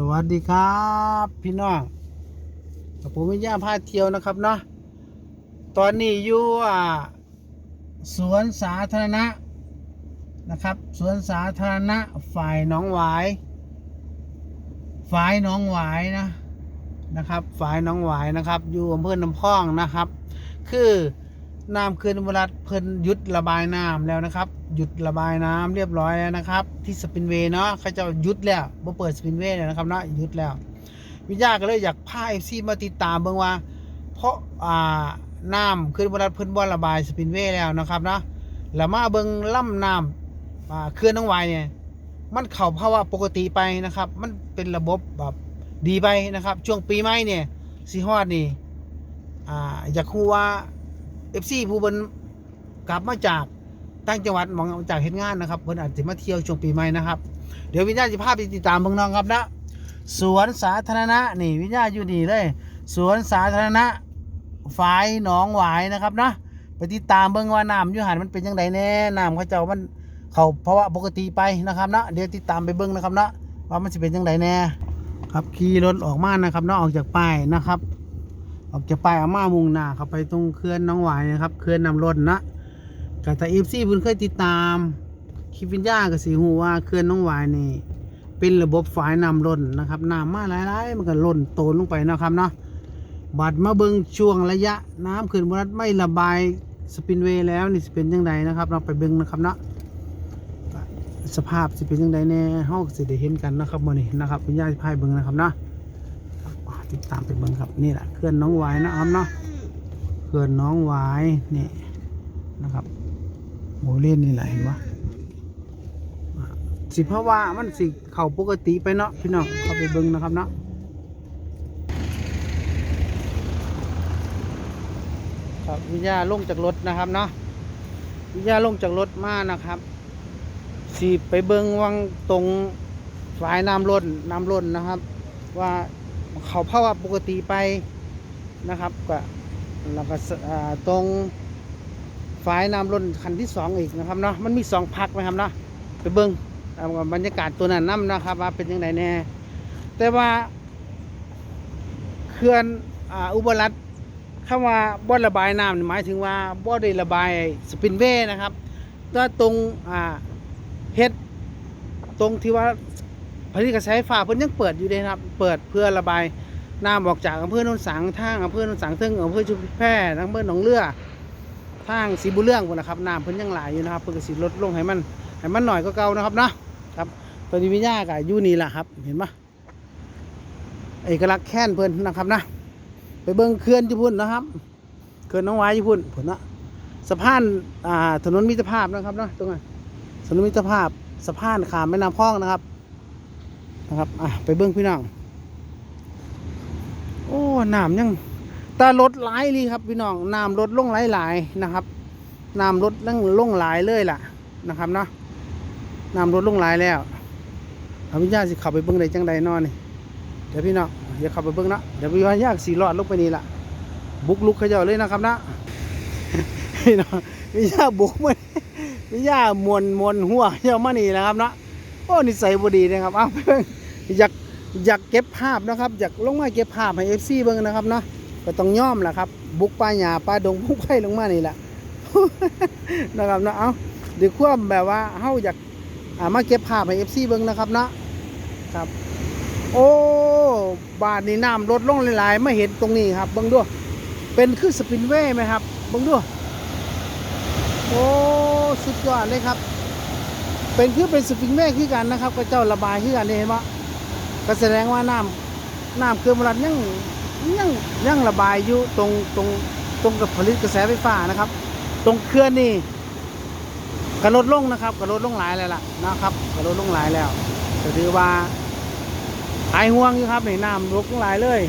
สวัสดีครับ พี่น้องกับผมวิญญาพาเที่ยวนะครับเนาะตอนนี้อยู่สวนสาธารณะนะครับ สวนสาธารณะฝ่ายหนองหวาย ฝ่ายหนองหวายนะนะครับ ฝ่ายหนองหวายนะครับ อยู่อำเภอน้ำพองนะครับ คือ น้ำเขื่อนอุรัฐเพิ่นหยุดระบายน้ำแล้วนะครับ หยุดระบายน้ำเรียบร้อยแล้วนะครับ ที่สปินเวย์เนาะเขาจะหยุดแล้วบ่เปิดสปินเวย์แล้วนะครับเนาะหยุดแล้ว วิญญาก็เลยอยากพาเอฟซีมาติดตามเบิ่งว่า เพราะอ่าน้ำเขื่อนอุรัฐเพิ่นบ่ระบายสปินเวย์แล้วนะครับเนาะแล้วมาเบิ่งล่ำน้ำอ่าเขื่อนน้องวายเนี่ยมันเข้าภาวะปกติไปนะครับ มันเป็นระบบแบบดีไปนะครับ ช่วงปีใหม่เนี่ยสิฮอดนี่อ่าอยากคูว่า เอฟซีผู้เพิ่นกลับมาจากต่างจังหวัดมองจากเฮ็ดงานนะครับเพิ่นอาจจะมาเที่ยวช่วงปีใหม่นะครับ เดี๋ยววิญญาณจะพาไปติดตามเบิ่งน้องครับนะสวนสาธารณะนี่วิญญาณอยู่นี่เลยสวนสาธารณะฝายหนองหวายนะครับนะไปติดตามเบิ่งว่าน้ำยูหันมันเป็นยังไงแน่น้ำเขาเจ้ามันเขาเพราะว่าปกติไปนะครับนะเดี๋ยวติดตามไปเบิ่งนะครับนะว่ามันจะเป็นยังไงแน่ครับขี่รถออกมานะครับนะออกจากป้ายนะครับ ออกจากป้ายอาม่ามุงนาเข้าไปตรงเขื่อนน้องหวายนะครับเขื่อนนำรถนะกแต่เอฟซีเพิ่นเคยติดตามคลิปวิญญากับสีหูว่าเขื่อนน้องหวายนี่ เป็นระบบฝายนำล้นนะครับน้ำมาหลายๆมันก็ล้นโตนลงไปนะครับเนาะบัดมาเบิงช่วงระยะน้ำขึ้นบรัดไม่ระบายสปินเวย์แล้วนี่สิเป็นยังไงนะครับ เราไปเบิงนะครับเนาะสภาพสิเป็นยังไงแน่เฮาก็สิได้เห็นกันนะครับมื้อนี้นะครับวิญญาณพายเบิงนะครับเนาะ ติดตามไปเบิ่งครับนี่แหละเขื่อนน้องวายนะครับเนาะเขื่อนน้องวายนี่นะครับโมเล่นนี่แหละเห็นปะอ่าสิเพราะว่ามันสิเข่าปกติไปเนาะพี่น้องเข้าไปเบิ่งนะครับเนาะครับวิญญาลงจากรถนะครับเนาะวิญญาลงจากรถมานะครับสิไปเบิ่งวังตรงฝายน้ำล้นน้ำล้นนะครับ ว่า เขาภาวะปกติไปนะครับก็แล้วก็ตรงฝายน้ำล้นคันที่สองอีกนะครับเนาะมันมีสองพักนะครับเนาะไปเบิ้งเอาบรรยากาศตัวนั้นน้ำนะครับว่าเป็นยังไงแน่แต่ว่าเขื่อนอ,อุบลรัฐคำว่าบ่อระบายน้ำหมายถึงว่าบ่ได้ระบายสปินเวย์นะครับก็ตรงเฮ็ดตรงที่ว่า ผลิตกระแสไฟฟ้าเพิ่นยังเปิดอยู่เลยนะครับ เปิดเพื่อระบายน้ำออกจากอำเภอโนนสังทางอำเภอโนนสังถึงอำเภอชุมแพทางอำเภอหนองเรือทางสีบุเรื่องพุ่นะครับน้ำเพิ่นยังไหลอยู่นะครับเพิ่นก็สิลดลงให้มันให้มันหน่อยก็เก่านะครับนะครับตอนนี้วิญญาก็อยู่นี่แหละครับ เห็นปะเอกลักษณ์แค้นเพิ่นนะครับนะ ไปเบิ่งเขื่อนญี่ปุ่นนะครับเขื่อนน้องวายญี่ปุ่นพุ่นนะสะพานอ่าถนนมิตรภาพนะครับนะตรงนั้นถนนมิตรภาพสะพานข้ามแม่น้ำพองนะครับ นะครับอะไปเบิ้งพี่น้องโอ้น้ำยังตาลดหลายเลยครับพี่น้องน้ำลดลงหลายหลๆนะครับน้ำลดลงลงหลายเลยล่ะนะครับเนาะน้ำลดลงหลายแล้วอภิญญาสิขับไปเบิ้งได้จังใดนอนนี่เดี๋ยวพี่น้องอย่าเขับไปเบิ้งนะเดี๋ยวพี่ว่ายากสีรอดลงไปนี่ล่ะบุกลุกเขย่าเลยนะครับนะพี่น้องพี่ยาบุกมาพี่ย่ามวนมวนหัวเขย่ามานี่นะครับเนาะ โอ้นิสัยบดีนะครับเอาเพิ่งอยากอยากเก็บภาพนะครับ อยากลงมาเก็บภาพให้เอฟซีเบิ่งนะครับเนาะก็ต้องย่อมแหละครับ บุกป่าหญ้าป่าดงพุ่งไผ่ลงมานี่แหละนะครับเนาะเอาเดี๋ยวความแบบว่าเฮาอยากอ่ามาเก็บภาพให้เอฟซีเบิ่งนะครับเนาะครับ โอ้บาทนี่น้ำลดลงหลายๆมาเห็นตรงนี้ครับเบิ่งด้วยเป็นคือสปินเว่ไหมครับเบิ่งด้วยโอ้สุดยอดเลยครับ เป็นคือเป็นสปริงแม่คือกันนะครับ ก็เจ้าระบายคือกันนี่เห็นปะก็แสดงว่าน้ำน้ำเครื่องบรัดยังยังยังระบายอยู่ตรงตรงตรงกับผลิตกระแสไฟฟ้านะครับ ตรงเครื่องนี่กระลดลงนะครับกระลดลงหลายแล้วล่ะนะครับกระลดลงหลายแล้วก็ถือว่าหายห่วงอยู่ครับในน้ำลดลงหลายเลย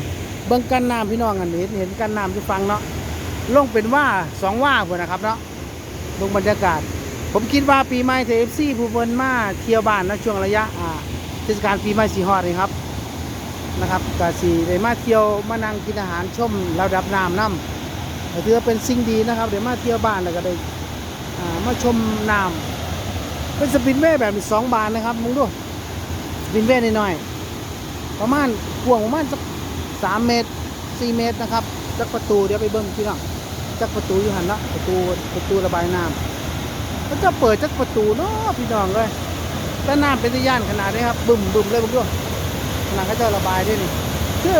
เบิ่งกันน้ำพี่น้องกันเห็นเห็นกันน้ำที่ฟังเนาะลงเป็นว่าสองว่าพุ่นนะครับเนาะลงบรรยากาศ ผมคิดว่าปีใหม่เทฟซีผู้เพิ่นมาเที่ยวบ้านนะช่วงระยะเทศกาลปีใหม่สีฮอดนี่ครับนะครับก็สีได้มาเที่ยวมานั่งกินอาหารชมระดับน้ำน้ำถือว่าเป็นสิ่งดีนะครับเดี๋ยวมาเที่ยวบ้านแล้วก็ได้อ่ามาชมน้ำเป็นสปินเว่แบบสองบาทนะครับมึงดูสปินเว่น้อยๆประมาณกว้างประมาณสักสามเมตรสี่เมตรนะครับจักประตูเดี๋ยวไปเบิ้งพี่น้องจักประตูอยู่หันละประตูประตูระบายน้ำ ก็จะเปิดจักประตูเนาะพี่น้องเลยแต่น้ำเป็นย่านขนาดนี้ครับบึมบึมเลยผมด้วยขนาดเขาจะระบายด้วยนี่คือ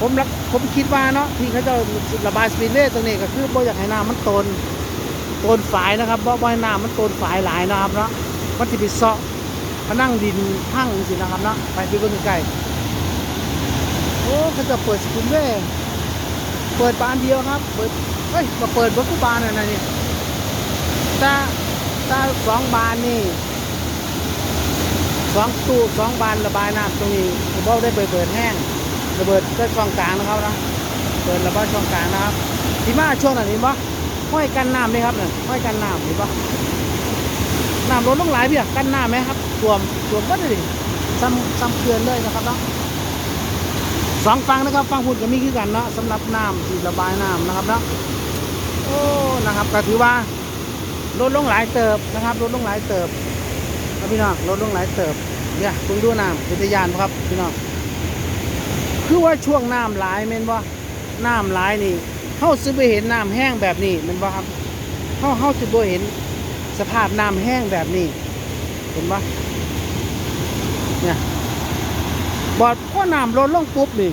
ผมรักผมคิดว่าเนาะที่เขาจะระบายสปินเล่ตรงนี้ก็คือบ่อยากให้น้ำมันตนโตนฝายนะครับบ่บ่ให้น้ำมันโตนฝายหลายนะครับเนาะมันจะไปเซาะพนังดินพังสินะครับเนาะไปไปเบิ่งใกล้โอ้เขาจะเปิดสกุลเว่เปิดบานเดียวครับ เปิดเฮ้ยมาเปิดเบิร์กุบานอะไรนี่ตา ตาสองบานนี่สองตู้สองบานระบายน้ำตรงนี้ผมบอกได้เปิดเปิดแห้งระเบิดก็ช่องกลางนะครับนะเปิดระบายช่องกลางนะครับทีมาช่วงไหนนี่ปะห้อยกันน้ำนี่ครับเนี่ยห้อยกันน้ำเห็นปะน้ำลดลงหลายเบี้ยกันน้ำไหมครับท่วมท่วมก็ได้ดิซ้ำซ้ำเขื่อนเลยนะครับเนาะสองฝั่งนะครับฝั่งพุ่นก็มีคือกันเนาะสำหรับน้ำที่ระบายน้ำนะครับเนาะโอ้นะครับก็ถือว่า ลดลงหลายเติบนะครับลดลงหลายเติบครับพี่น้องลดลงหลายเติบเนี่ยคุณดูน้ำเป็นตะยานครับพี่น้องคือว่าช่วงน้ำหลายเม่นว่าน้ำหลายนี่เข้าซื้อไปเห็นน้ำแห้งแบบนี้เม่นว่าครับเข้าเข้าจะไปเห็นสภาพน้ำแห้งแบบนี้ เห็นปะเนี่ยบอดพอน้ำลดลงปุ๊บนี่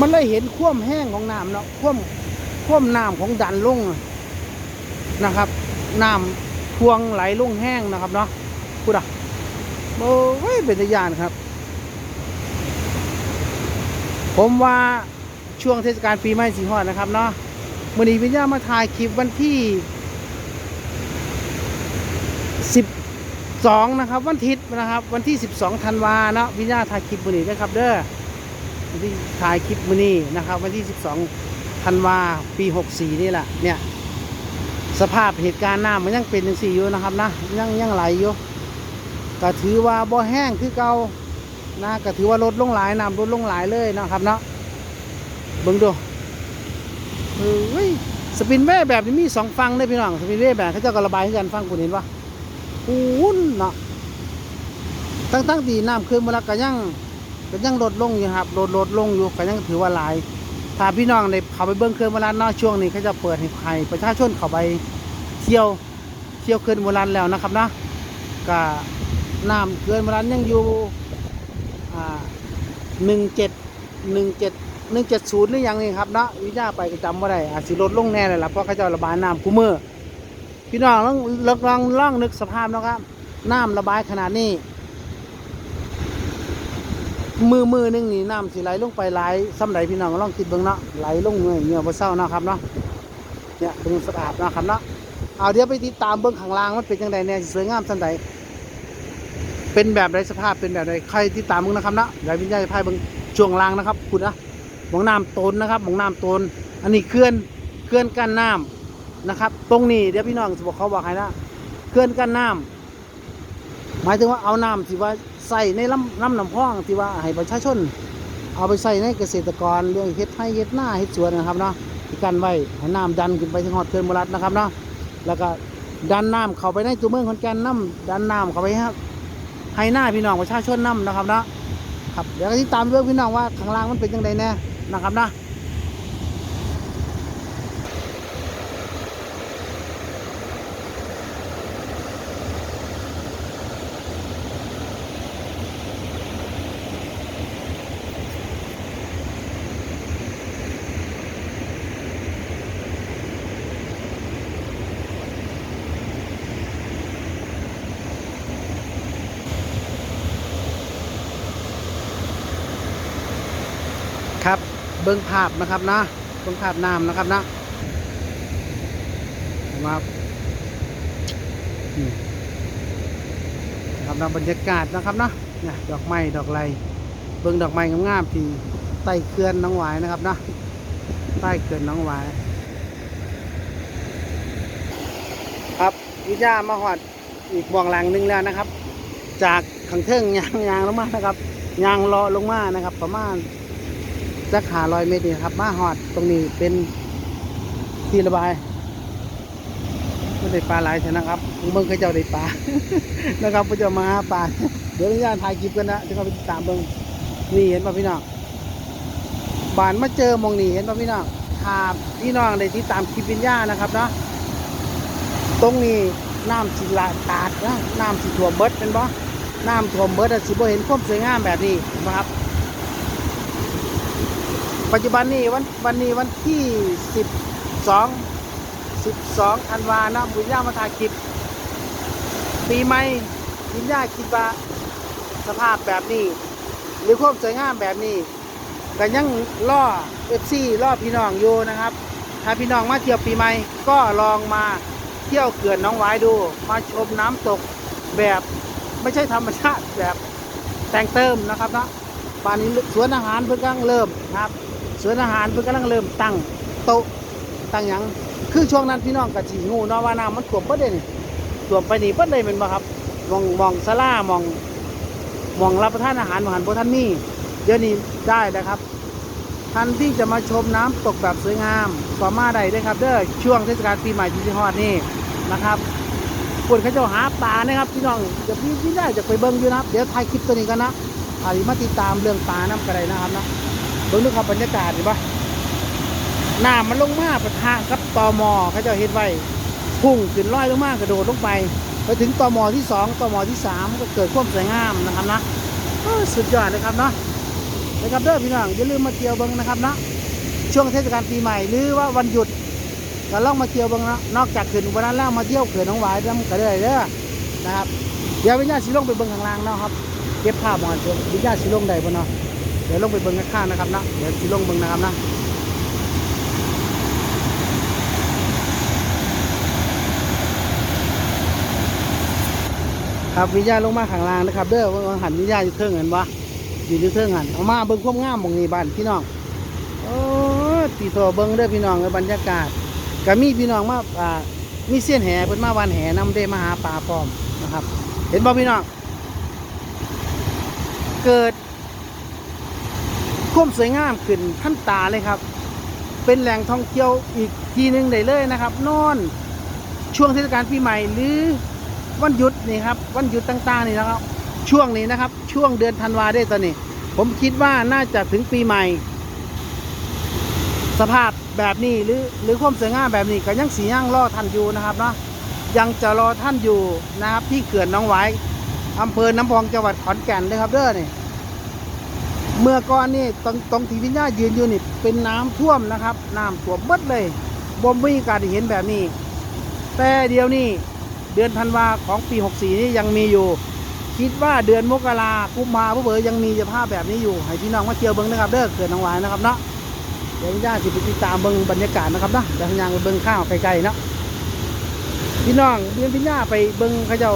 มันเลยเห็นคว่ำแห้งของน้ำเนาะคว่ำคว่ำน้ำของดันลง นะครับน้ำพวงไหลลงแห้งนะครับเนาะพูดอะโอ้ยเป็นตะยานครับ ผมว่าช่วงเทศกาลปีใหม่สีหอดนะครับเนาะวันนี้วิญญามาถ่ายคลิปวันที่สิบสองนะครับ วันทิตย์นะครับ วันที่ 12ธันวาเนาะวิญญาถ่ายคลิปมือนี้นะครับ เด้อวันที่ถ่ายคลิปมือนี้นะครับ วันที่ 12ธันวาปี 64 นี่แหละเนี่ย สภาพเหตุการณ์น้ำมันยังเป็นอยังสี่อยู่นะครับนะยังยังไหลอยู่ก็ถือว่าบ่แห้งคือเก่านะก็ถือว่าลดลงหลายน้ำลดลงหลายเลยนะครับเนาะเบิ่งดูเฮ้ยสปินเว่แบบนี้มีสองฟังได้พี่น้องสปินเว่แบบเขาจะกระบายให้กันฟังคุณเห็นปะอุ่นเนาะตั้งตั้งตีน้ำขึ้นมาแล้วก็ยังก็ยังลดลงอยู่ครับลดลดลงอยู่ก็ยังถือว่าหลาย ถ้าพี่น้องในเขาไปเบิ้งเคลื่อนโบราณเนาะช่วงนี้เขาจะเปิดให้ใครประชาชนเขาไปเที่ยวเที่ยวเคลื่อนโบราณแล้วนะครับนะก็น้ำเคลื่อนโบราณยังอยู่หนึ่งเจ็ดหนึ่งเจ็ดหนึ่งเจ็ดศูนย์หรือยังนี่ครับเนาะวิจาไปก็จำว่าได้อาจสิลดลงแน่เลยล่ะเพราะเขาจะระบายน้ำคูเมอร์พี่น้องลองลองลองลองนึกสภาพนะครับน้ำระบายขนาดนี้ มือมือนึงนี่น้ำสิไหลลงไปไหลซ้ำไหลพี่น้องลองคิดเบิ่งเนาะไหลลงเงยเงื่อยบ่เศร้านะครับเนาะเนี่ยเป็นสภาพเนะครับเนาะเอาเดี๋ยวไปติดตามเบิ่งข้างล่างมันเป็นยังไงเนี่ยสวยงามสันใดเป็นแบบไรสภาพเป็นแบบไรใครติดตามมึงนะครับเนาะเดี๋ยววิญญาณพายเบิ่งช่วงล่างนะครับคุณนะหมองน้ำตนนะครับหมองน้ำตนอันนี้เคลื่อนเคลื่อนกั้นน้ำนะครับ ตรงนี้เดี๋ยวพี่น้องจะบอกเขาบอกให้นะเคลื่อนกั้นน้ำหมายถึงว่าเอาน้ำที่ว่า ใส่ในลำลำน้ำพองที่ว่าให้ประชาชน เอาไปใส่ในเกษตรกรเรื่องเฮ็ดให้เฮ็ดหน้าเฮ็ดสวนนะครับเนาะที่กันไว้ให้น้ำดันขึ้นไปถึงหอดเขื่อนบรัดนะครับเนาะแล้วก็ดันน้ำเข้าไปในตัวเมืองขอนแก่นน้ำดันน้ำเข้าไปครับให้หน้าพี่น้องประชาชนน้ำนะครับเนาะครับเดี๋ยวก็ติดตามเรื่องพี่น้องว่าข้างล่างมันเป็นยังไงแน่นะครับนะ ครับเบิ้งภาพนะครับนะเบิ้งภาพน้ำนะครับนะมาครับนะบรรยากาศนะครับนะเนี่ยดอกไม้ดอกไรเบิ้งดอกไม้งามๆที่ใต้เขื่อนน้องหวายนะครับนะใต้เขื่อนน้องหวาย ครับวิญญามาหอดอีกบ่วงหลังหนึงแล้วนะครับ จากขังเทิงยางยางลงมานะครับยางเลาะลงมานะครับ ประมาณ จักหาร้อยเมตรนี่ครับ มาหอดตรงนี้เป็นที่ระบายไม่ได้ปลาหลายชนะครับเบิ่งเคยเจ้าได้ปลานะครับเพื่อจะมาหาปลาเดี๋ยวญาตถ่ายคลิปกันนะเดี๋ยวเขาไปติดตามเบิ่งนี่เห็นป่ะพี่น้องบานมาเจอมองนี่เห็นป่ะพี่น้องหาพี่น้องได้ที่ตามคลิปวิญญานะครับเนาะตรงนี้น้ำสิละตาดนะน้ำสิท่วเบิดเป็นบ่น้ำท่วเบิดอะสิบ่เห็นความสวยงามแบบนี้นะครับ ปัจจุบันนี้วันวันนี้วันที่สิบสองสิบสองธันวานาะบุญญามาถ่ายคลิปปีใหม่บุญญาคิดว่าสภาพแบบนี้ หรือความสวยงามแบบนี้ก็ยังล่อเอฟซีล่อพี่น้องอยู่นะครับ ถ้าพี่น้องมาเที่ยวปีใหม่ก็ลองมาเที่ยวเขื่อนน้องหวายดู มาชมน้ำตกแบบไม่ใช่ธรรมชาติแบบแต่งเติมนะครับนะป่านนี้สวนอาหารเพิ่งกำลังเริ่มนะครับ สวนอาหารเพิ่งกำลังเริ่มตั้งโต๊ะตั้งหยังคือช่วงนั้นพี่น้องกะจีงูเนาะว่าน้ำมันท่วมประเด็นท่วมไปนี่ประเด็นเป็นบ่ครับมองมองสลามองมองรับประทานอาหารมองหันโบท่านมีเดี๋ยวนี้ได้นะครับท่านที่จะมาชมน้ำตกแบบสวยงามก็มาได้เลยครับเด้อช่วงเทศกาลปีใหม่ที่ฮอดนี่นะครับคนเขาจะหาปลานะครับพี่น้องจะพี่พี่ได้จะไปเบิ้งอยู่นะเดี๋ยวถ่ายคลิปตัวนี้กันนะอาริมาติดตามเรื่องปลาน้ำกระไรนะครับนะ เบิ้งดูครับบรรยากาศดีปะน้ำมันลงมาปะทะกับตอมอเขาจะเห็นไว้พุ่งขึ้นลอยลงมากระโดดลงไปไปถึงตอมอที่สองตอมอที่สามก็เกิดความสวยงามนะครับนะสุดยอดเลยครับเนาะนะครับเด้อพี่น้องอย่าลืมมาเที่ยวเบิ้งนะครับนะช่วงเทศกาลปีใหม่หรือว่าวันหยุดก็ลองมาเที่ยวเบิ้งนะนอกจากขึ้นวันนั้นแล้วมาเที่ยวเขื่อนหน้องหวายน้ำกระเด้เด้อนะครับเดี๋ยววิญญาณสิลงไปเบิ้งข้างล่างเนาะครับเก็บภาพมอนเดี๋ยววิญญาณสิลงได้บ่เนาะ ดี๋ยวลงไปเบิ้งข้างๆนะครับนะเดี๋ยวสิลงเบิ้งนะครับนะครับวิญญาลงมาข้างล่างนะครับ เด้อว่าหันวิญญาอยู่เทิงเห็นวะอยู่ที่เทิงหันเอามาเบิ้งความงามหมองนี้บ้านพี่น้องโอ้ตีโตเบิ้งเด้อพี่น้องในบรรยากาศก็มีพี่น้องมาอ่ามีเสี้ยนแห่เพิ่นมาวันแห่นำเด้มาหาปลาพร้อมนะครับ เห็นบ่พี่น้องเกิด ความสวยงามขึ้นท่านตาเลยครับ เป็นแหล่งท่องเที่ยวอีกทีหนึ่งได้เลยนะครับนอนช่วงเทศกาลปีใหม่หรือวันหยุดนี่ครับวันหยุดต่างๆนี่นะครับ ช่วงนี้นะครับ ช่วงเดือนธันวาได้ตอนนี้ ผมคิดว่าน่าจะถึงปีใหม่ สภาพแบบนี้หรือหรือความสวยงามแบบนี้ก็ยังสีย่างรอท่านอยู่นะครับเนาะยังจะรอท่านอยู่นะครับที่เขื่อนน้องหวายอำเภอน้ำพองจังหวัดขอนแก่นเลยครับเด้อนี่ เมื่อก่อนนี่ตรงตรงที่วิญญายืนอยู่นี่เป็นน้ำท่วมนะครับน้ำท่วมเบิดเลยบ่มีกาสได้เห็นแบบนี้ แต่เดี๋ยวนี้เดือนธันวาของปี 64 นี่ยังมีอยู่ คิดว่าเดือนมกรากุมภาพันธ์เบยังมีสภาพแบบนี้อยู่ ให้พี่น้องมาเที่ยวเบิ้งนะครับเด้อเกิดน้องหวายนะครับเนาะเดี๋ยวญาติสิไปติดตามเบิ้งบรรยากาศนะครับเนาะเดี๋ยวยังไปเบิ้งข้าวไกลๆเนาะพี่น้องเดือนพี่ญาไปเบิ้งเขาเจ้า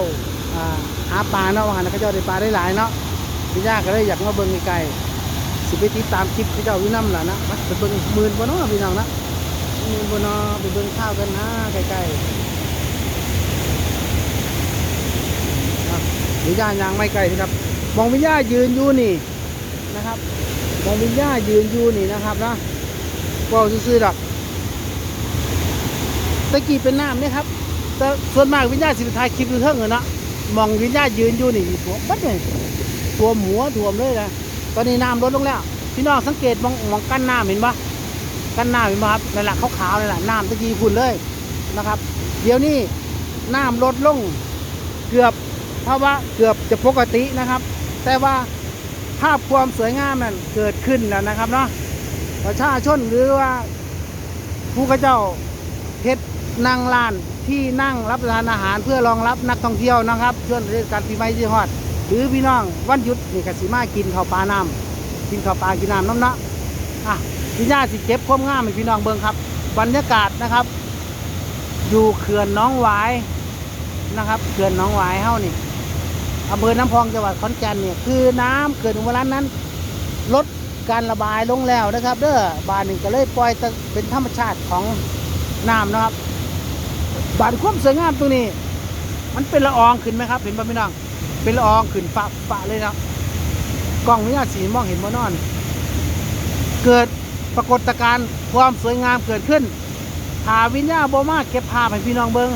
อาหาปลาเนาะว่าหันเขาเจ้าได้ปลาได้หลายเนาะพี่ญาก็เลยอยากมาเบิ้งไกลๆ สิไปติดตามคลิปเขาเจ้าอยู่น้ำล่ะนะมาไปเบิ้งหมื่นบ่เนาะพี่น้องนะหมื่นบ่เนาะไปเบิ้งข้าวกันนะไกล้ๆวิญญาณยังไม่ไกลนะครับ มองวิญญาณยืนอยู่นี่นะครับ มองวิญญาณยืนอยู่นี่นะครับนะก็ซื่อๆดอกตะกี้เป็นน้ำเนี่ยครับแต่ส่วนมากวิญญาณสิบทายคลิปอยู่เท่งเลยเนะมองวิญญาณยืนอยู่นี่ถั่วบัดเลยถั่วมหัวถ่วเลยนะ ตอนนี้น้ำลดลงแล้ว พี่น้องสังเกตมองมองกั้นน้ำเห็นปะกั้นน้ำเห็นปะครับนั่นแหละขาวๆนั่นแหละน้ำตะกี้ขุ่นเลยนะครับ เดี๋ยวนี้น้ำลดลงเกือบเพราะว่าเกือบจะปกตินะครับ แต่ว่าภาพความสวยงามนั้นเกิดขึ้นแล้วนะครับเนาะประชาชนหรือว่าผู้ข้าเจ้าเฮ็ดนั่งลานที่นั่งรับประทานอาหารเพื่อรองรับนักท่องเที่ยวนะครับช่วงเทศกาลปีใหม่ที่ฮอด รือพี่น้องวันหยุดนี่กสิมากินข้าวปลาน้ำกินข้าวปลากินน้ำน้ำเนาะอะพี่ญาสิเก็บความงามให้พี่น้องเบิ่งครับบรรยากาศนะครับ อยู่เขื่อนน้องหวายนะครับเขื่อนน้องหวายเฮานี่อำเภอน้ำพองจังหวัดขอนแก่นเนี่ยคือน้ำเกิดวันนั้นนั้นลดการระบายลงแล้วนะครับ เด้อบานหนึ่งก็เลยปล่อยเป็นธรรมชาติของน้ำนะครับ บานความสวยงามตรงนี้ มันเป็นละอองขึ้นไหมครับ เห็นป่ะพี่น้อง เป็นละอองขึ้นฝะฝะเลยนะกล้องวิญญาณสีมองเห็นบ่นอน เกิดปรากฏการณ์ความสวยงามเกิดขึ้นหาวิญญาบ่มาเก็บภาพให้พี่น้องเบิง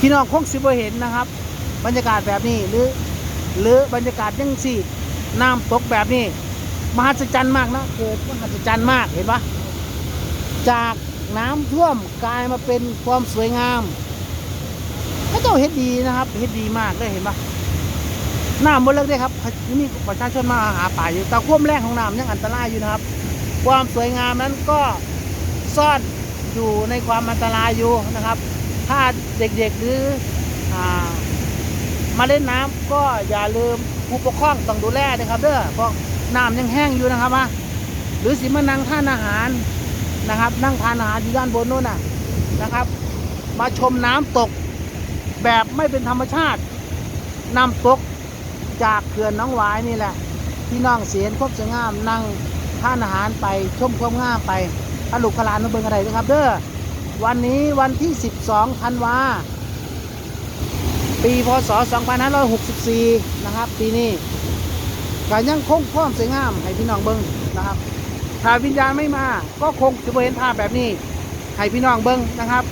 พี่น้องคงสิบ่เห็นนะครับ บรรยากาศแบบนี้หรือ หรือบรรยากาศยังสี่น้ำตกแบบนี้ มหัศจรรย์มากนะเกิดมหัศจรรย์มากเห็นปะจากน้ำท่วมกลายมาเป็นความสวยงาม พระเจ้าเฮ็ดดีนะครับเฮ็ดดีมากเลยเห็นปะน้ำบนเลิกได้ครับนี่ประชาชนมาหาป่าอยู่แต่ควมแรงของน้ำยังอันตรายอยู่นะครับ ความสวยงามนั้นก็ซ่อนอยู่ในความอันตรายอยู่นะครับ ถ้าเด็กๆหรืออมาเล่นน้ำก็อย่าลืมผู้ปกครองต้องดูแลนะครับเด้อเพราะน้ำยังแห้งอยู่นะครับมาหรือสิมานั่งทานอาหารนะครับ นั่งทานอาหารอยู่ด้านบนนู้นน่ะนะครับ มาชมน้ำตก แบบไม่เป็นธรรมชาติน้ำตกจากเขื่อนน้องหวายนี่แหละพี่น้องเสียนครบสวยงามนั่งทานอาหารไปชมความงามไปอลุกขลานมาเบิงอะไรนะครับ เด้อวันนี้วันที่ 12ธันวาปีพศ 2564 นะครับ ปีนี้ก็ยังคงความสวยงามให้พี่น้องเบิ่งนะครับถ้าวิญญาณไม่มา ก็คงจะบ่เห็นภาพแบบนี้ให้พี่น้องเบิ่งนะครับ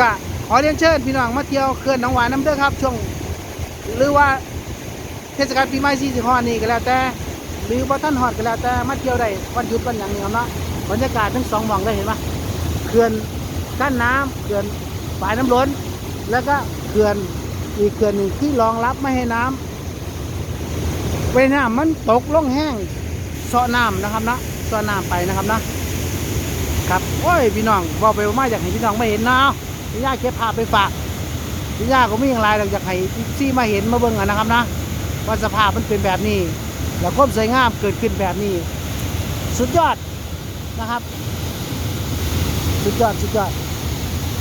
ก็ ขอเรียนเชิญพี่น้องมาเที่ยวเขื่อนหนองหวายน้ำเด้อครับ ช่วง หรือว่าเทศกาลปีใหม่สี่สิบห้อนี่ก็แล้วแต่หรือว่าท่านหอดก็แล้วแต่มาเที่ยวได้วันหยุดวันอย่างนี้ครับเนาะบรรยากาศทั้งสองหม่องได้เห็นปะเขื่อนกั้นน้ำเขื่อนฝายน้ำล้น แล้วก็เขื่อนอีกเขื่อนหนึ่งที่รองรับไม่ให้น้ำเวลามันตกล่องแห้งเสาะน้ำนะครับนะเสาะน้ำไปนะครับนะครับ โอ้ยพี่น้องบอกไปว่ามาอยากให้พี่น้องไม่เห็นเนาะ พี่ย่าเก็บภาพไปฝากพี่ย่าก็ไม่อย่างไรหรอกอยากให้ซี่มาเห็นมาเบิ่งอะนะครับนะว่าสภาพมันเป็นแบบนี้ แล้วความสวยงามเกิดขึ้นแบบนี้ สุดยอดนะครับ สุดยอดสุดยอด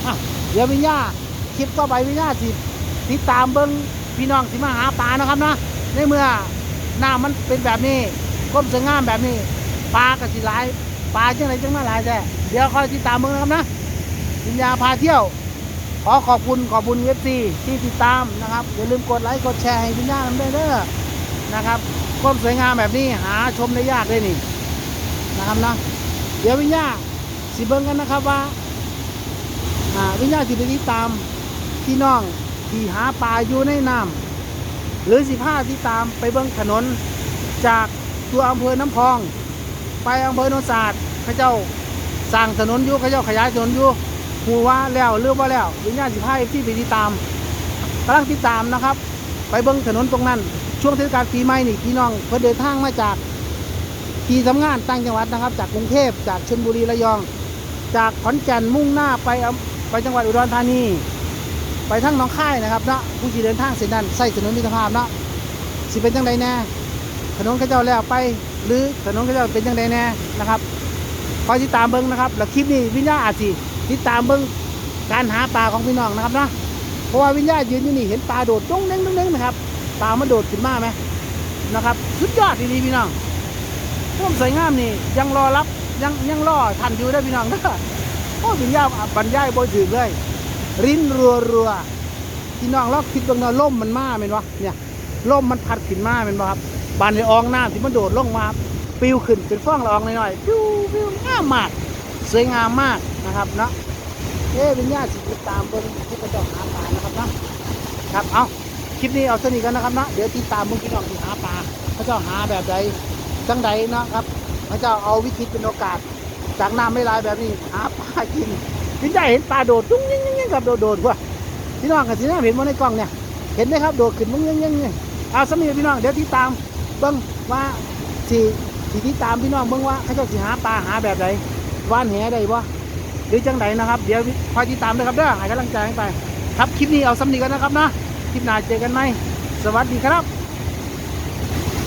อะเดี๋ยววิญญาคลิปต่อไปวิญญาสิติดตามเบิ้งพี่น้องสิมาหาปลานะครับนะในเมื่อหน้ำมันเป็นแบบนี้ความสวยงามแบบนี้ปลาก็สิหลายปลาจังไรจังมาหลายแต่เดี๋ยวคอยติดตามเบิ้งนะครับนะวิญญาพาเที่ยว ขอขอบคุณขอบคุณเอฟซีที่ติดตามนะครับ อย่าลืมกดไลค์กดแชร์ให้พี่ย่ากันด้วยเด้อนะครับความสวยงามแบบนี้หาชมได้ยากเลยนี่นะครับนะเดี๋ยวพี่ย่าสิเบิ้งกันนะครับว่าอ่าพี่ย่าสิไปติดตามพี่น้องที่หาปลาอยู่ในน้ำหรือสิผ้าที่ตามไปเบิ้งถนนจากตัวอำเภอน้ำพอง ไปอำเภอโนนศาสตร์เขาเจ้าสร้างถนนอยู่เขาเจ้าขยายถนนอยู่ หูว่าแล้วเรื่องว่าแล้ววิญญาณสิบห้าที่ไปติดตามกำลังติดตามนะครับ ไปเบิ้งถนนตรงนั้น ช่วงเทศกาลปีใหม่นี่พี่น้องเพื่อเดินทางมาจากที่ทำงานต่างจังหวัดนะครับ จากกรุงเทพจากชลบุรีระยอง จากขอนแก่นมุ่งหน้าไปไปจังหวัดอุดรธานี ไปทั้งหน้องค่ายนะครับเนาะผู้ที่เดินทางเส้นนั้นใส่ถนนมิตรภาพเนาะสิเป็นจังใดแน่ถนนข้าเจ้าแล้วไป หรือถนนข้าเจ้าเป็นจังใดแน่นะครับคอยติดตามเบิ้งนะครับ แล้วคลิปนี้วิญญาณอาจสิ ติดตามเบิ้งการหาปลาของพี่น้องนะครับนะเพราะว่าวิญญาณยืนอยู่นี่เห็นปลาโดดจ้องเด้งจ้องเด้งนะครับปลามันโดดขึ้นมาไหมนะครับ สุดยอดดีๆพี่น้องร่วมสวยงามนี่ยังรอรับยังยังรอทันอยู่ได้พี่น้องนะโอ้วิญญาณบรรยายบ่ถึงเลยรินรัวรัวพี่น้องลองคิดตรงนั้นล่มมันมาเป็นวะเนี่ยล่มมันพัดขึ้นมาเป็นวะครับบานในอองน้ำที่มันโดดลงมาปิวขึ้นเป็นฟ้องละอองหน่อยๆปิวปิวงามมาก สวยงามมาก นะครับเนาะเอ้วิญญาณสิติดตามเบิ่งที่กระจกหาปลานะครับเนาะครับเอาคลิปนี้เอาสนิทกันนะครับนะเดี๋ยวติดตามเบิ่งพี่น้องที่หาปลาเขาเจ้าหาแบบใดจังใดเนาะครับเขาเจ้าเอาวิธีเป็นโอกาส จากน้ำไม่ลายแบบนี้หาปลากินวิญญาณเห็นปลาโดดตุ้งยิ่งยิ่งยิ่งกับโดดโดดว่ะพี่น้องกับที่น้าเห็นว่าในกล้องเนี่ยเห็นไหมครับโดดขึ้นมึงยิ่งยิ่งยิ่งเอาสนิทพี่น้องเดี๋ยวติดตามเบิ่งว่าที่ที่ติดตามพี่น้องเบิ่งว่าเขาเจ้าสิหาปลาหาแบบใดว่านแหได้บ่ หรือจังไดนะครับ เดี๋ยวคอยติดตามด้วยครับเด้อให้กำลังใจให้ไป ครับคลิปนี้เอาสำนีกันนะครับนะคลิปหน้าเจอกันไหมสวัสดีครับ